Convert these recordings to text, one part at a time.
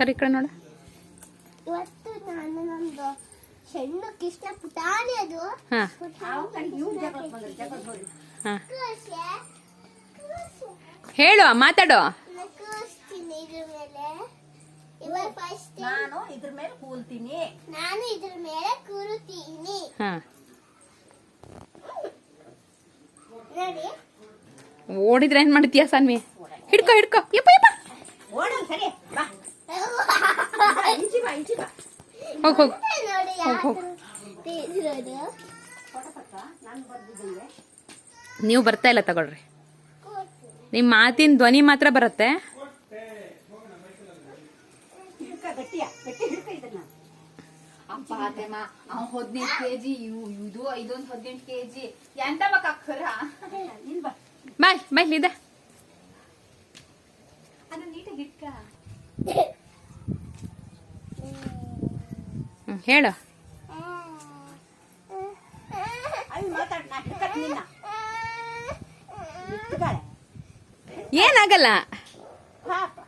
ಸರಿ ಈ ಕಡೆ ನೋಡ. ಇವತ್ತು ನಾನು ನಮ್ದು ಹೆಣ್ಣು ಕೃಷ್ಣ ಪುಟಾಣಿ ಅದು? ಹಾ. ಹಾ. ಹೇಳು ಮಾತಾಡು. ನಾನು ಇದ್ರ ಮೇಲೆ. ಇವಾಗ ಫಸ್ಟ್ ನಾನು ಇದ್ರ ಮೇಲೆ ಕೂಲ್ತೀನಿ. ನಾನು ಇದ್ರ ಮೇಲೆ ಕೂರುತ್ತೀನಿ ಹಾ. ನೋಡಿ. ಓಡಿದ್ರೆ ಏನ್ ಮಾಡ್ತೀಯ ಸಾನ್ವಿ? ಹಿಡ್ಕೋ ಹಿಡ್ಕೋ. ಯಪ್ಪ ಯಪ್ಪ. ಓಡ ಸರಿ ಬಾ. ಹೋಗ್ ಹೋಗ್. ನೀವು ಬರ್ತಾ ಇಲ್ಲ ತಗೊಳ್ರಿ. ನಿಮ್ಮ ನಿಮ್ ಮಾತಿನ ಧ್ವನಿ ಮಾತ್ರ ಬರುತ್ತೆ. ಹದಿನೈದು ಕೆಜಿ ಇವು ಇದು ಇದೊಂದು ಹದಿನೆಂಟು ಕೆಜಿ. ಎಂತ ಬಾಯ್ ಬಾಯ್ ಇದೆ. ಹೇಳು. ಏನಾಗಲ್ಲ? ಮಾತಾರ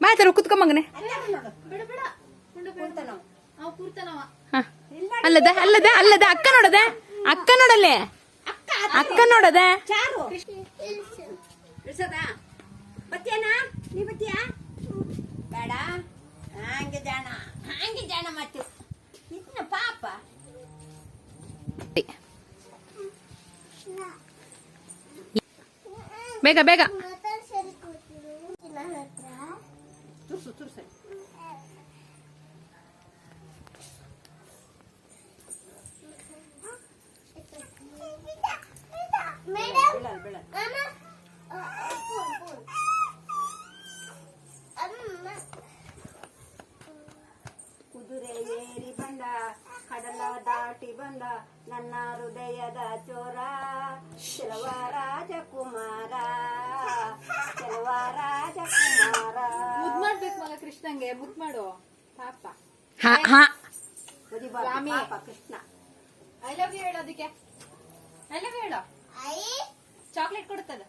ಮಾತಾಡು ಕುತ್ಕೊ ಮಗನೆ. ಅಲ್ಲ ನೋಡು ಬಿಡ ಬಿಡ ಉಂಡು ಬಿಡ ಕೂರ್ತಾನವ ಅವ್ ಕೂರ್ತಾನವ ಹಾ. ಅಲ್ಲದ ಅಲ್ಲದ ಅಲ್ಲದ, ಅಕ್ಕ ನೋಡದ. ಅಕ್ಕ ನೋಡಲ್ಲೇ. ಅಕ್ಕ ನೋಡದ. ಬೇಡ. ಹಂಗೆ ಜಾಣ ಹಂಗೆ ಜಾಣ ಮಾತು ಇದ್ನ ಪಾಪ ಬೇಗ ಬೇಗ ಮತ್ತೊಂದ್ ಸರಿ ಕೂರ್ತೀನಿ ನನ್ನ ಹತ್ರ ತುರ್ಸು ತುರ್ಸು ಕುದುರೆ ಏರಿ ಬಂದ ಕಡಲ ದಾಟಿ ಬಂದ ನನ್ನ ಹೃದಯದ ಚೋರ. ಶಿಲವ ರಾಜಕುಮಾರ ಶಿಲವ ರಾಜಕುಮಾರ. ಮುದ್ ಮಾಡ್ಬೇಕು ಮಗ ಕೃಷ್ಣಂಗೆ ಮುದ್ ಮಾಡು. ಪಾಪ. ಹಾ ಹಾ. ಬದಿಬಾರ್ದು ಸ್ವಾಮಿ. ಕೃಷ್ಣ. ಐ ಲವ್ ಯು ಹೇಳೋದಿಕ್ಕೆ ಅದಕ್ಕೆ. ಐ ಲವ್ ಯು ಹೇಳೋ. ಐ ಚಾಕ್ಲೇಟ್ ಕೊಡ್ತದ